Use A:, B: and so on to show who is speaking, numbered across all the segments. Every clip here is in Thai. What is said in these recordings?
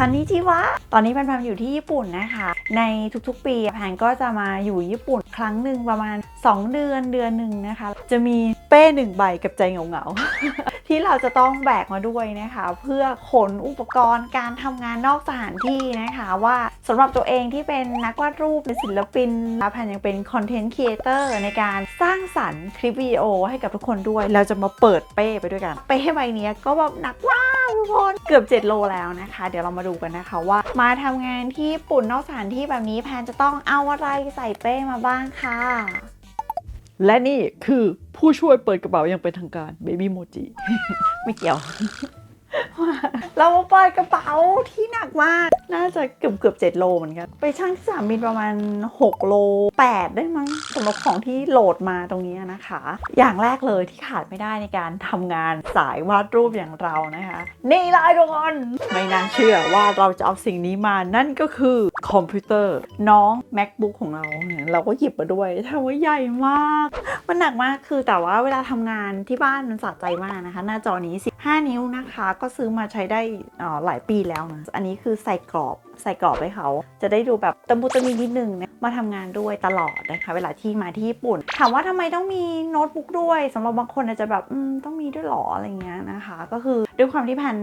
A: คันนิจิวะตอนนี้แพนๆอยู่ที่ญี่ปุ่นนะคะ ในทุกๆ ปีแพนก็จะมาอยู่ญี่ปุ่นครั้งหนึ่งประมาณ 2 เดือนเดือนหนึ่งนะคะ จะมีเป้หนึ่งใบกับใจเหงาๆที่เราจะต้องแบกมาด้วยนะคะ เพื่อขนอุปกรณ์การทำงานนอกสถานที่นะคะ ว่าสำหรับตัวเองที่เป็นนักวาดรูปเป็นศิลปินและแพนยังเป็นคอนเทนต์ครีเอเตอร์ในการสร้างสรรค์คลิปวิดีโอให้กับทุกคนด้วย เราจะมาเปิดเป้ไปด้วยกัน เป้ใบนี้ก็แบบหนักมาก ทุกคนเกือบ 7 โลแล้วนะคะ เดี๋ยวเรามาดูกันนะคะว่า มาทำงานที่ญี่ปุ่นนอกสถานที่แบบนี้แพนจะต้องเอาอะไรใส่เป้มาบ้างค่ะ
B: และนี่คือผู้ช่วยเปิดกระเป๋าอย่างเป็นทางการ Baby Moji
A: ไม่เกี่ยว เรามาเปิดกระเป๋าที่หนักมาก น่าจะเกือบเกือบ7โลเหมือนกัน ไปช่างที่สนามบินประมาณ 6 โล 8 ได้มั้งสำหรับของที่โหลดมาตรงนี้นะคะ อย่างแรกเลยที่ขาดไม่ได้ในการทำงานสายวาดรูปอย่างเรานะคะ นี่เลยทุกคน ไม่น่าเชื่อว่าเราจะเอาสิ่งนี้มานั่นก็คือคอมพิวเตอร์ น้อง macbook ของเราเนี่ยเราก็หยิบมาด้วยทำว่าใหญ่มาก มันหนักมากคือแต่ว่าเวลาทำงานที่บ้านมันสะใจมากนะคะ หน้าจอนี้15นิ้วนะคะ ก็ซื้อมาใช้ได้อ่อหลายปีแล้วนะอันนี้คือใส่กรอบ ใส่กรอบให้เขา จะได้ดูแบบตะมุตะมีนิดนึงนะมาทำงานด้วยตลอดนะคะ เวลาที่มาที่ญี่ปุ่น ถามว่าทำไมต้องมีโน้ตบุ๊กด้วยสำหรับบางคนอาจจะแบบอืมต้องมีด้วยหรออะไรเงี้ยนะคะ ก็คือด้วยความที่แพน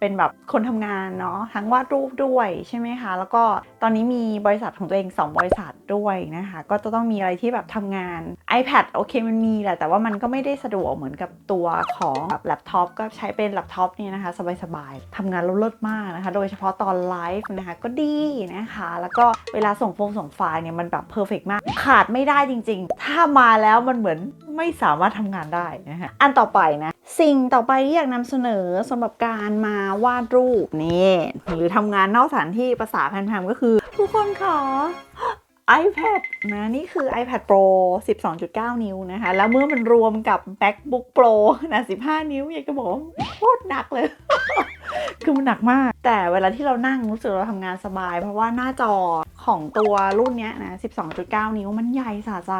A: เป็นแบบคนทำงานเนาะทั้งวาดรูปด้วยใช่ไหมคะ แล้วก็ตอนนี้มีบริษัทของตัวเอง 2 บริษัทด้วยนะคะ ก็จะต้องมีอะไรที่แบบทำงาน iPad โอเคมันมีแหละ แต่ว่ามันก็ไม่ได้สะดวกเหมือนกับตัวของแบบแล็ปท็อปก็ใช้เป็นแล็ปท็อปนี่นะคะ สบายๆทำงานเลิศมากนะคะ โดยเฉพาะตอนไลฟ์นะคะก็ดีนะคะ แล้วก็เวลาส่งโฟงส่งไฟล์เนี่ยมันแบบเพอร์เฟกมาก ขาดไม่ได้จริง ๆ ถ้ามาแล้วมันเหมือนไม่สามารถทำงานได้นะคะอันต่อไปนะ สิ่งต่อไปที่อยากนำเสนอสำหรับการมาวาดรูปนี่หรือทำงานนอกสถานที่ภาษาแพนๆก็คือ ทุกคนขอ iPad นะนี่คือ iPad Pro 12.9 นิ้วนะคะ แล้วเมื่อมันรวมกับ MacBook Pro นาด15 นิ้วอยากจะบอกว่าโคตรหนักเลย คือมันหนักมาก แต่เวลาที่เรานั่งรู้สึกเราทำงานสบาย เพราะว่าหน้าจอของตัวรุ่นนี้นะ 12.9 นิ้วมันใหญ่สะใจ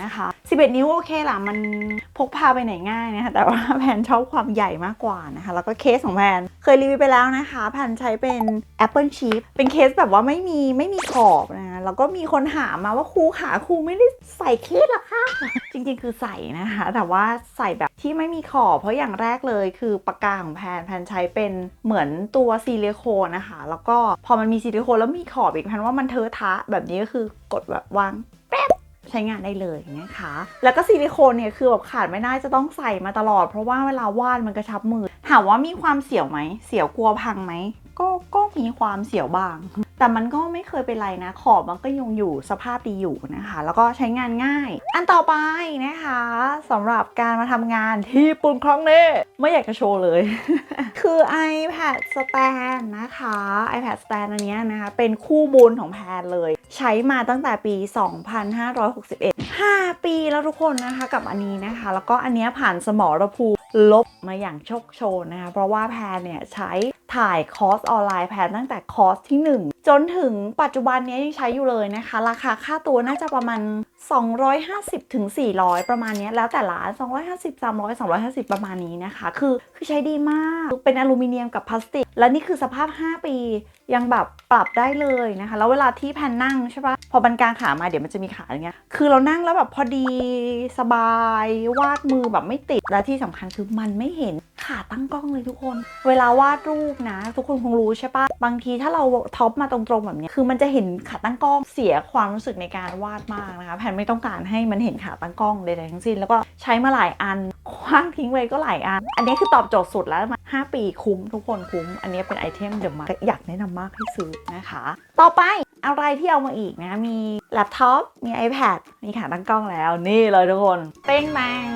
A: นะคะ11 นิ้วโอเคล่ะ มันพกพาไปไหนง่ายนะคะ แต่ว่าแพนชอบความใหญ่มากกว่านะคะ แล้วก็เคสของแพนเคยรีวิวไปแล้วนะคะ แพนใช้เป็น Apple Chip เป็นเคสแบบว่าไม่มีไม่มีขอบนะะแล้วก็มีคนถามมาว่าครูขาครูไม่ได้ใส่เคสหรอคะจริงๆ คือใส่นะคะ แต่ว่าใส่แบบที่ไม่มีขอบ เพราะอย่างแรกเลยคือปากกาของแพนแพนใช้เป็นเหมือนตัวซิลิโคนนะคะ แล้วก็พอมันมีซิลิโคนแล้วมีขอบอีกแพนว่ามันเทอะทะแบบนี้ก็คือกดแบบวางแป๊บ ใช้งานได้เลยนะคะ แล้วก็ซิลิโคนเนี่ยคือแบบขาดไม่ได้จะต้องใส่มาตลอด เพราะว่าเวลาวาดมันกระชับมือ ถามว่ามีความเสียวไหม เสียวกลัวพังไหมก็ก็มีความเสียวบาง แต่มันก็ไม่เคยเป็นไรนะ ขอบมันก็ยังอยู่สภาพดีอยู่นะคะ แล้วก็ใช้งานง่าย อันต่อไปนะคะสำหรับการมาทำงานที่ปุ่นครั้งนี้ไม่อยากจะโชว์เลย คือ iPad stand นะคะ iPad stand อันนี้นะคะ เป็นคู่บุญของแพนเลย ใช้มาตั้งแต่ปี 2561 5 ปีแล้วทุกคนนะคะกับอันนี้นะคะ แล้วก็อันนี้ผ่านสมรภูมิลบมาอย่างโชคโชนนะคะ เพราะว่าแพนเนี่ยใช้ถ่ายคอร์สออนไลน์แพนตั้งแต่คอร์สที่ 1 จนถึงปัจจุบันนี้ยังใช้อยู่เลยนะคะ ราคาค่าตัวน่าจะประมาณ 250ถึง400 ประมาณนี้แล้วแต่ร้าน 250 300 250 ประมาณนี้นะคะ คือคือใช้ดีมากเป็นอลูมิเนียมกับพลาสติก และนี่คือสภาพ 5 ปียังแบบปรับได้เลยนะคะ แล้วเวลาที่แพนนั่งใช่ปะพอบันกลางขามาเดี๋ยวมันจะมีขาอย่างเงี้ย คือเรานั่งแล้วแบบพอดีสบาย วาดมือแบบไม่ติด และที่สำคัญคือมันไม่เห็นขาตั้งกล้องเลยทุกคน เวลาวาดรูปนะ ทุกคนคงรู้ใช่ปะบางทีถ้าเราท็อปมาตรงๆแบบเนี้ยคือมันจะเห็นขาตั้งกล้องเสียความรู้สึกในการวาดมากนะคะแพนไม่ต้องการให้มันเห็นขาตั้งกล้องใดๆทั้งสิ้น แล้วก็ใช้มาหลายอันคว้างทิ้งไว้ก็หลายอัน อันนี้คือตอบโจทย์สุดแล้วมา 5 ปีคุ้มทุกคนคุ้ม อันนี้เป็นไอเทมเดี๋ยวมาอยากแนะนำมากให้ซื้อนะคะ ต่อไปอะไรที่เอามาอีกนะมีแล็ปท็อปมี iPad มีขาตั้งกล้องแล้ว นี่เลยทุกคนเป้งแมง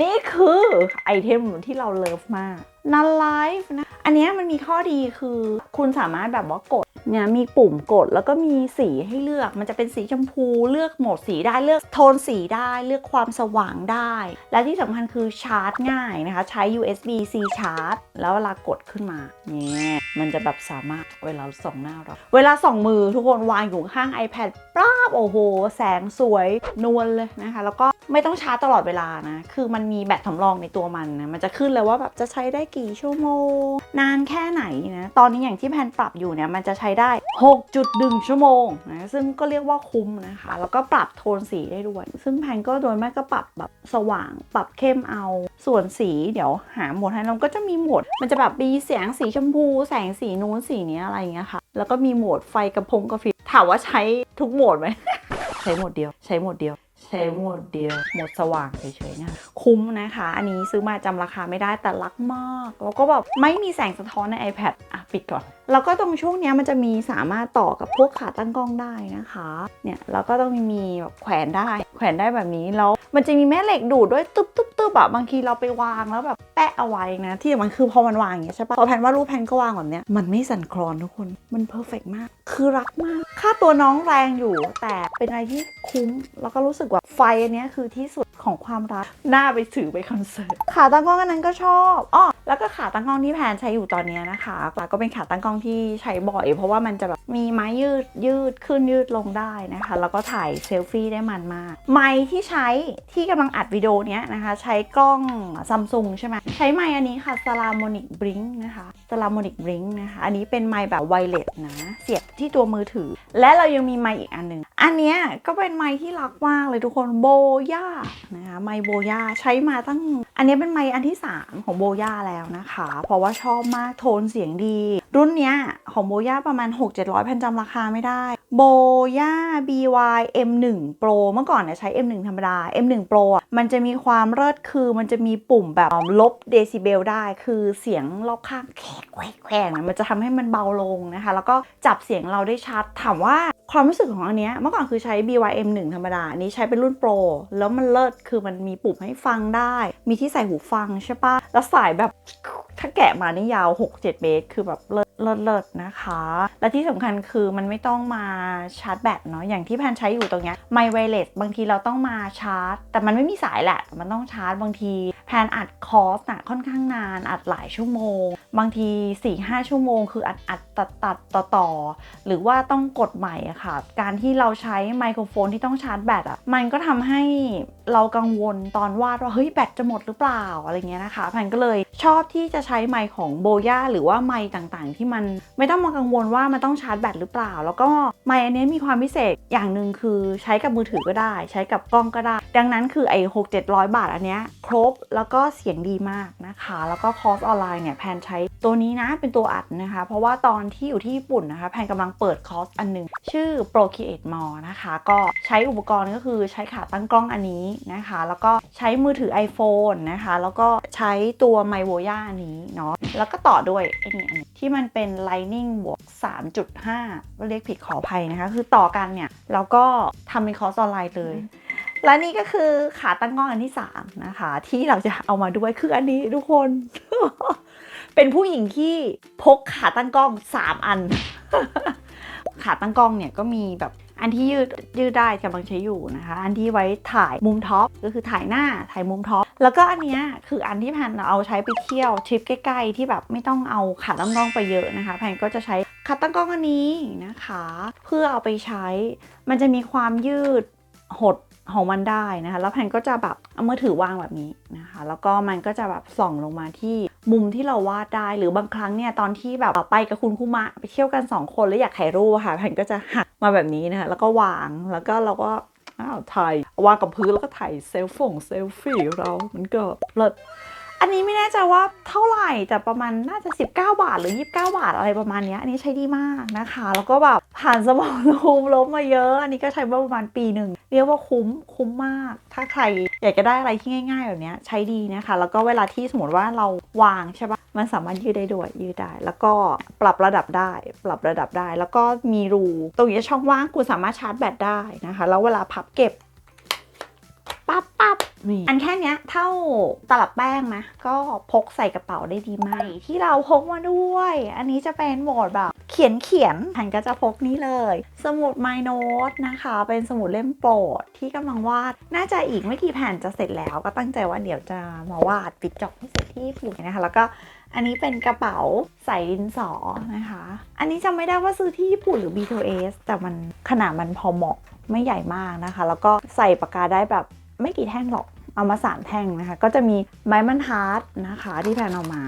A: นี่คือไอเทมที่เราเลิฟมากนันไลฟ์นะ อันนี้มันมีข้อดีคือคุณสามารถแบบว่ากด เนี่ยมีปุ่มกดแล้วก็มีสีให้เลือก มันจะเป็นสีชมพูเลือกโหมดสีได้เลือกโทนสีได้เลือกความสว่างได้ และที่สำคัญคือชาร์จง่ายนะคะ ใช้ USB C ชาร์จ แล้วเวลากดขึ้นมาเนี่ยมันจะแบบสามารถเวลาส่องหน้าเรา เวลาส่องมือทุกคนวางอยู่ข้าง iPad ปราบโอ้โห แสงสวยนวลเลยนะคะ แล้วก็ ไม่ต้องชาร์จตลอดเวลานะ คือมันมีแบตสำรองในตัวมันนะ มันจะขึ้นเลยว่าแบบจะใช้ได้กี่ชั่วโมง นานแค่ไหนนะ ตอนนี้อย่างที่แพนปรับอยู่เนี่ย มันจะใช้ได้ 6.1 ชั่วโมงนะ ซึ่งก็เรียกว่าคุ้มนะคะ แล้วก็ปรับโทนสีได้ด้วย ซึ่งแพนก็โดยมากก็ปรับแบบสว่าง ปรับเข้มเอา ส่วนสีเดี๋ยวหาโหมดให้เราก็จะมีโหมด มันจะแบบมีเสียงสีชมพู แสงสีนู้นสีนี้อะไรอย่างเงี้ยค่ะ แล้วก็มีโหมดไฟกระพงกระพริบถามว่าใช้ทุกโหมดไหมใช้โหมดเดียว ใช้โหมดเดียว ใช้หมดเดียว หมดสว่างเฉยๆนะคะคุ้มนะคะ อันนี้ซื้อมาจำราคาไม่ได้แต่รักมาก แล้วก็แบบไม่มีแสงสะท้อนใน iPad อะปิดก่อน แล้วก็ตรงช่วงเนี้ยมันจะมีสามารถต่อกับพวกขาตั้งกล้องได้นะคะ เนี่ยแล้วก็ต้องมีแบบแขวนได้ แขวนได้แบบนี้แล้วมันจะมีแม่เหล็กดูดด้วยตึ๊บตึ๊บตึ๊บอะบางทีเราไปวางแล้วแบบแปะเอาไว้นะ ที่มันคือพอมันวางอย่างเงี้ยใช่ปะพอแพนว่ารูปแพนก็วางแบบเนี้ยมันไม่สั่นคลอนทุกคนมันเพอร์เฟกมาก คือรักมาก ค่าตัวน้องแรงอยู่ แต่เป็นอะไรที่คุ้มแล้วก็รู้สึกว่าไฟอันนี้คือที่สุดของความรักน่าไปถือไปคอนเสิร์ตขาตั้งกล้องอันนั้นก็ชอบอ้อแล้วก็ขาตั้งกล้องที่แพนใช้อยู่ตอนนี้นะคะก็เป็นขาตั้งกล้องที่ใช้บ่อย เพราะว่ามันจะแบบมีไม้ยืดยืดขึ้นยืดลงได้นะคะ แล้วก็ถ่ายเซลฟี่ได้มันมาก ไม้ที่ใช้ที่กำลังอัดวิดีโอเนี้ยนะคะ ใช้กล้องซัมซุงใช่ไหมใช้ไม้อันนี้ค่ะ s a l a m o n i c Blink นะคะ s a l a m o n i c Blink นะคะ อันนี้เป็นไม้แบบไวเลสนะ เสียบที่ตัวมือถือ และเรายังมีไม้อีกอันหนึ่ง อันเนี้ยก็เป็นไม้ที่รักมากเลยทุกคนโบย่านะคะไม้โบย่าใช้มาตั้ง อันนี้เป็นไม้อันที่ 3 ของโบย่าแล้วนะคะ เพราะว่าชอบมากโทนเสียงดี รุ่นเนี้ยของโบย่าประมาณ 6-700พันจำราคาไม่ได้ โบย่า BY M1 Pro เมื่อก่อนเนี่ยใช้ M1 ธรรมดา M1 Pro อะมันจะมีความเลิศคือมันจะมีปุ่มแบบลบเดซิเบลได้ คือเสียงรอบข้างแขกแควกแควกนะมันจะทำให้มันเบาลงนะคะ แล้วก็จับเสียงเราได้ชัด ถามว่าความรู้สึกของอันเนี้ยเมื่อก่อนคือใช้ BYM 1 ธรรมดา อันนี้ใช้เป็นรุ่นโปร แล้วมันเลิศคือมันมีปุ่มให้ฟังได้ มีที่ใส่หูฟังใช่ปะแล้วสายแบบถ้าแกะมานี่ยาว 6-7 เมตร คือแบบเลิศ เลิศเลิศนะคะ และที่สำคัญคือมันไม่ต้องมาชาร์จแบตเนาะอย่างที่แพนใช้อยู่ตรงเนี้ยไมไวเลสบางทีเราต้องมาชาร์จ แต่มันไม่มีสายแหละ มันต้องชาร์จบางที แพนอัดคอสนะค่อนข้างนานอัดหลายชั่วโมง บางที4-5ชั่วโมง คืออัดอัดตัดตัดต่อต่อหรือว่าต้องกดใหม่อะค่ะ การที่เราใช้ไมโครโฟนที่ต้องชาร์จแบตอะมันก็ทำให้เรากังวลตอนวาดว่าเฮ้ยแบตจะหมดหรือเปล่าอะไรเงี้ยนะคะแพนก็เลยชอบที่จะใช้ไมค์ของโบย่าหรือว่าไมค์ต่างๆ ที่มันไม่ต้องมากังวลว่ามันต้องชาร์จแบตหรือเปล่า แล้วก็ไมค์อันนี้มีความพิเศษอย่างหนึ่งคือใช้กับมือถือก็ได้ ใช้กับกล้องก็ได้ ดังนั้นคือไอ้หกเจ็ดร้อยบาทอันเนี้ยครบแล้วก็เสียงดีมากนะคะ แล้วก็คอร์สออนไลน์เนี่ยแพนใช้ตัวนี้นะเป็นตัวอัดนะคะ เพราะว่าตอนที่อยู่ที่ญี่ปุ่นนะคะแพนกำลังเปิดคอร์สอันหนึง ชื่อ Procreate More นะคะ ก็ใช้อุปกรณ์ก็คือใช้ขาตั้งกล้องอันนี้นะคะ แล้วก็ใช้มือถือ iPhone นะคะ แล้วก็ใช้ตัว m y v o y a อันนี้เนาะแล้วก็ต่อด้วยไอ้นี่ที่มันเป็น Lightning บวก 3.5 เรียกผิดขออภัยนะคะ คือต่อกันเนี่ยแล้วก็ทำเป็นคอร์สออนไลน์เลย และนี่ก็คือขาตั้งกล้องอันที่ 3 นะคะ ที่เราจะเอามาด้วยคืออันนี้ทุกคน เป็นผู้หญิงที่พกขาตั้งกล้อง 3 อัน ขาตั้งกล้องเนี่ยก็มีแบบอันที่ยืดยืดได้กำลังใช้อยู่นะคะ อันที่ไว้ถ่ายมุมท็อปก็คือถ่ายหน้าถ่ายมุมท็อป แล้วก็อันเนี้ยคืออันที่แพนเอาใช้ไปเที่ยวทริปใกล้ๆ ที่แบบไม่ต้องเอาขาตั้งกล้องไปเยอะนะคะ แพนก็จะใช้ขาตั้งกล้องอันนี้นะคะ เพื่อเอาไปใช้ มันจะมีความยืดหดของมันได้นะคะ แล้วแพนก็จะแบบเอามือถือวางแบบนี้นะคะ แล้วก็มันก็จะแบบส่องลงมาที่มุมที่เราวาดได้หรือบางครั้งเนี่ยตอนที่แบบไปกับคุณคุมะไปเที่ยวกัน 2 คนแล้วอยากถ่ายรูปค่ะแพนก็จะหักมาแบบนี้นะคะแล้วก็วางแล้วก็เราก็ อ้าวถ่ายวางกับพื้นแล้วก็ถ่ายเซลฟงเซลฟี่เรามันก็เลิศอันนี้ไม่แน่ใจว่าเท่าไหร่แต่ประมาณน่าจะ 19 บาทหรือ 29 บาทอะไรประมาณนี้อันนี้ใช้ดีมากนะคะ แล้วก็แบบผ่านสมองรูมล้มมาเยอะ อันนี้ก็ใช้มาประมาณปีหนึ่งเรียกว่าคุ้มคุ้มมาก ถ้าใครอยากจะได้อะไรที่ง่าย ๆ แบบนี้ใช้ดีนะคะ แล้วก็เวลาที่สมมติว่าเราวางใช่ปะ มันสามารถยืดได้ด้วยยืดได้ แล้วก็ปรับระดับได้ ปรับระดับได้ แล้วก็มีรูตรงนี้ช่องว่างคุณสามารถชาร์จแบตได้นะคะ แล้วเวลาพับเก็บปั๊บปั๊บนี่อันแค่เนี้ยเท่าตลับแป้งนะ ก็พกใส่กระเป๋าได้ดีมากที่เราพกมาด้วย อันนี้จะเป็นโหมดแบบเขียนเขียนแผ่นก็จะพกนี้เลย สมุด My Note นะคะ เป็นสมุดเล่มโปรดที่กำลังวาด น่าจะอีกไม่กี่แผ่นจะเสร็จแล้ว ก็ตั้งใจว่าเดี๋ยวจะมาวาดปิดจอบให้เสร็จที่ญี่ปุ่นนะคะ แล้วก็ อันนี้เป็นกระเป๋าใส่ดินสอนะคะ อันนี้จำไม่ได้ว่าซื้อที่ญี่ปุ่นหรือ B2S แต่มันขนาดมันพอเหมาะไม่ใหญ่มากนะคะ แล้วก็ใส่ปากกาได้แบบไม่กี่แท่งหรอก เอามาสามแท่งนะคะ ก็จะมีไม้บรรทัดนะคะที่แพนเอามา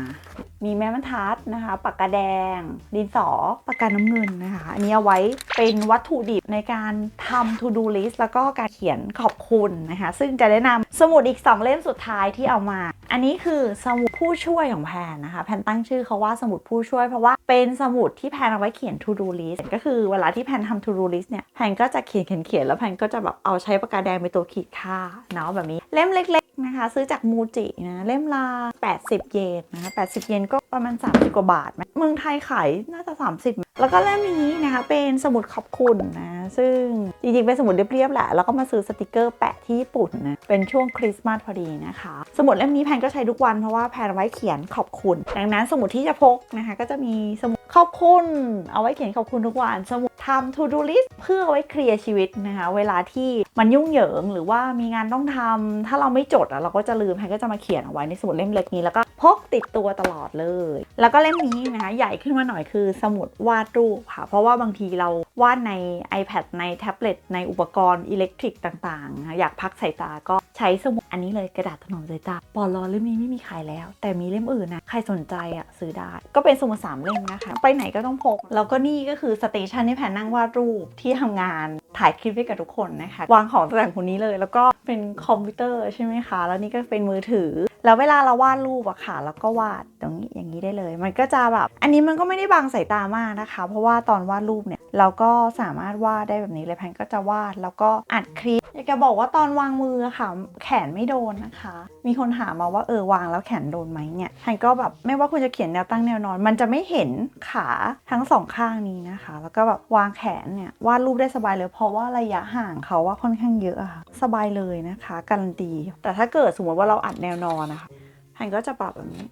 A: มีแม้บรรทัดนะคะ ปากกาแดง ดินสอ ปากกาน้ำเงินนะคะ อันนี้เอาไว้เป็นวัตถุดิบในการทำ to do list แล้วก็การเขียนขอบคุณนะคะ ซึ่งจะแนะนำ สมุดอีก 2 เล่มสุดท้ายที่เอามา อันนี้คือสมุดผู้ช่วยของแพนนะคะ แพนตั้งชื่อเขาว่าสมุดผู้ช่วยเพราะว่าเป็นสมุดที่แพนเอาไว้เขียน to do list ก็คือเวลาที่แพนทำ to do list เนี่ย แพนก็จะเขียนเขียนเขียนแล้วแพนก็จะแบบเอาใช้ปากกาแดงเป็นตัวขีดค่าเนาะแบบนี้ เล่มเล็กๆนะคะ ซื้อจากมูจินะ เล่มละ80 เยนนะคะ80 เยนก็ประมาณ 30 กว่าบาทไหม เมืองไทยขายน่าจะ 30 แล้วก็เล่มนี้นะคะเป็นสมุดขอบคุณนะ ซึ่งจริงๆ เป็นสมุดเรียบๆแหละ แล้วก็มาซื้อสติกเกอร์แปะที่ญี่ปุ่นนะ เป็นช่วงคริสต์มาสพอดีนะคะ สมุดเล่มนี้แพนก็ใช้ทุกวันเพราะว่าแพนไว้เขียนขอบคุณ ดังนั้นสมุดที่จะพกนะคะก็จะมีสมุดขอบคุณ เอาไว้เขียนขอบคุณทุกวัน สมุดทำ to do list เพื่อไว้เคลียร์ชีวิตนะคะ เวลาที่มันยุ่งเหยิงหรือว่ามีงานต้องทำถ้าเราไม่จดอะเราก็จะลืมแพนก็จะมาเขียนเอาไว้ในสมุดเล่มเล็กนี้แล้วก็ พกติดตัวตลอดเลย แล้วก็เล่มนี้นะคะใหญ่ขึ้นมาหน่อยคือสมุดวาดรูปค่ะ เพราะว่าบางทีเราวาดใน iPad ในแท็บเล็ตในอุปกรณ์อิเล็กทริกต่างๆ อยากพักสายตาก็ใช้สมุดอันนี้เลยกระดาษถนอมสายตาปอลอเล่มนี้ไม่มีขายแล้ว แต่มีเล่มอื่นนะใครสนใจอะซื้อได้ ก็เป็นสมุดสามเล่มนะคะ ไปไหนก็ต้องพก แล้วก็นี่ก็คือสเตชันที่แผนนั่งวาดรูปที่ทำงานถ่ายคลิปให้กับทุกคนนะคะ วางของต่างๆคนนี้เลย แล้วก็เป็นคอมพิวเตอร์ใช่ไหมคะ แล้วนี่ก็เป็นมือถือ แล้วเวลาเราวาดรูปอะค่ะ แล้วก็วาดตรงนี้อย่างนี้ได้เลย มันก็จะแบบ อันนี้มันก็ไม่ได้บังสายตามากนะคะ เพราะว่าตอนวาดรูปเนี่ย เราก็สามารถวาดได้แบบนี้เลยแพนก็จะวาดแล้วก็อัดคลิปอยากจะบอกว่าตอนวางมือค่ะ แขนไม่โดนนะคะ มีคนถามมาว่าเออวางแล้วแขนโดนไหมเนี่ยแพนก็แบบไม่ว่าคุณจะเขียนแนวตั้งแนวนอน มันจะไม่เห็นขาทั้งสองข้างนี้นะคะ แล้วก็แบบวางแขนเนี่ยวาดรูปได้สบายเลย เพราะว่าระยะห่างเขาว่าค่อนข้างเยอะอะค่ะสบายเลยนะคะ การันตี แต่ถ้าเกิดสมมติว่าเราอัดแนวนอนนะคะแพนก็จะปรับแบบนี้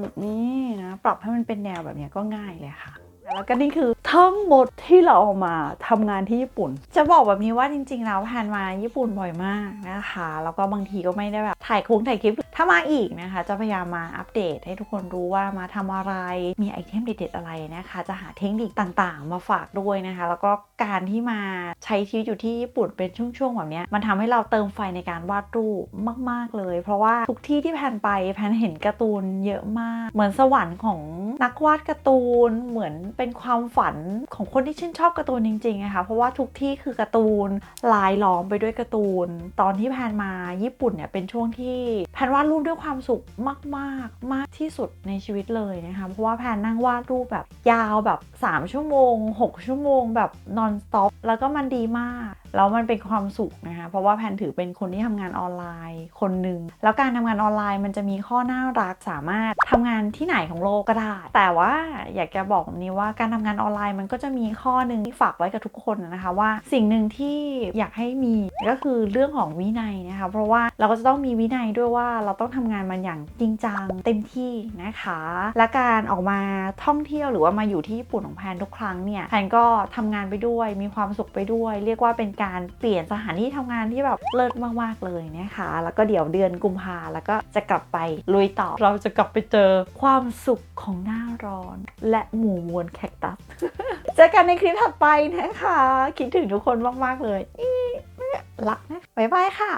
A: แบบนี้นะ ปรับให้มันเป็นแนวแบบนี้ก็ง่ายเลยค่ะ แล้วก็นี่คือทั้งหมดที่เราเอามาทำงานที่ญี่ปุ่น จะบอกแบบนี้ว่าจริงๆแล้วแพนมาญี่ปุ่นบ่อยมากนะคะ แล้วก็บางทีก็ไม่ได้แบบถ่ายค้งถ่ายคลิป ถ้ามาอีกนะคะ จะพยายามมาอัปเดตให้ทุกคนรู้ว่ามาทำอะไร มีไอเทมเด็ดๆอะไรนะคะ จะหาเทคนิคต่างๆ มาฝากด้วยนะคะ แล้วก็การที่มาใช้ชีวิตอยู่ที่ญี่ปุ่นเป็นช่วงๆแบบนี้มันทำให้เราเติมไฟในการวาดรูปมาก ๆเลย เพราะว่าทุกที่ที่แพนไปแพนเห็นการ์ตูนเยอะมาก เหมือนสวรรค์ของนักวาดการ์ตูนเหมือนเป็นความฝันของคนที่ชื่นชอบการ์ตูนจริงๆนะคะเพราะว่าทุกที่คือการ์ตูนลายล้อมไปด้วยการ์ตูน ตอนที่แพนมาญี่ปุ่นเนี่ยเป็นช่วงที่แพนวาดรูปด้วยความสุขมากๆมากที่สุดในชีวิตเลยนะคะเพราะว่าแพนนั่งวาดรูปแบบยาวแบบ 3 ชั่วโมง 6 ชั่วโมงแบบนอนสต็อปแล้วก็มันดีมากแล้วมันเป็นความสุขนะคะ เพราะว่าแพนถือเป็นคนที่ทำงานออนไลน์คนหนึ่ง แล้วการทำงานออนไลน์มันจะมีข้อน่ารักสามารถทำงานที่ไหนของโลกก็ได้ แต่ว่าอยากจะบอกแบบนี้ว่าการทำงานออนไลน์มันก็จะมีข้อหนึ่งที่ฝากไว้กับทุกคนนะคะว่าสิ่งหนึ่งที่อยากให้มีก็คือเรื่องของวินัยนะคะ เพราะว่าเราก็จะต้องมีวินัยด้วยว่าเราต้องทำงานมันอย่างจริงจังเต็มที่นะคะ และการออกมาท่องเที่ยวหรือว่ามาอยู่ที่ญี่ปุ่นของแพนทุกครั้งเนี่ยแพนก็ทำงานไปด้วย มีความสุขไปด้วย เรียกว่าเป็นการเปลี่ยนสถานที่ทำงานที่แบบเลิศมากๆเลยนะคะ แล้วก็เดี๋ยวเดือนกุมภาแล้วก็จะกลับไปลุยต่อ เราจะกลับไปเจอความสุขของหน้าร้อน และหมู่มวลแคคตัสเจอกันในคลิปถัดไปนะคะ คิดถึงทุกคนมากๆเลยอีรักนะบ๊ายบายค่ะ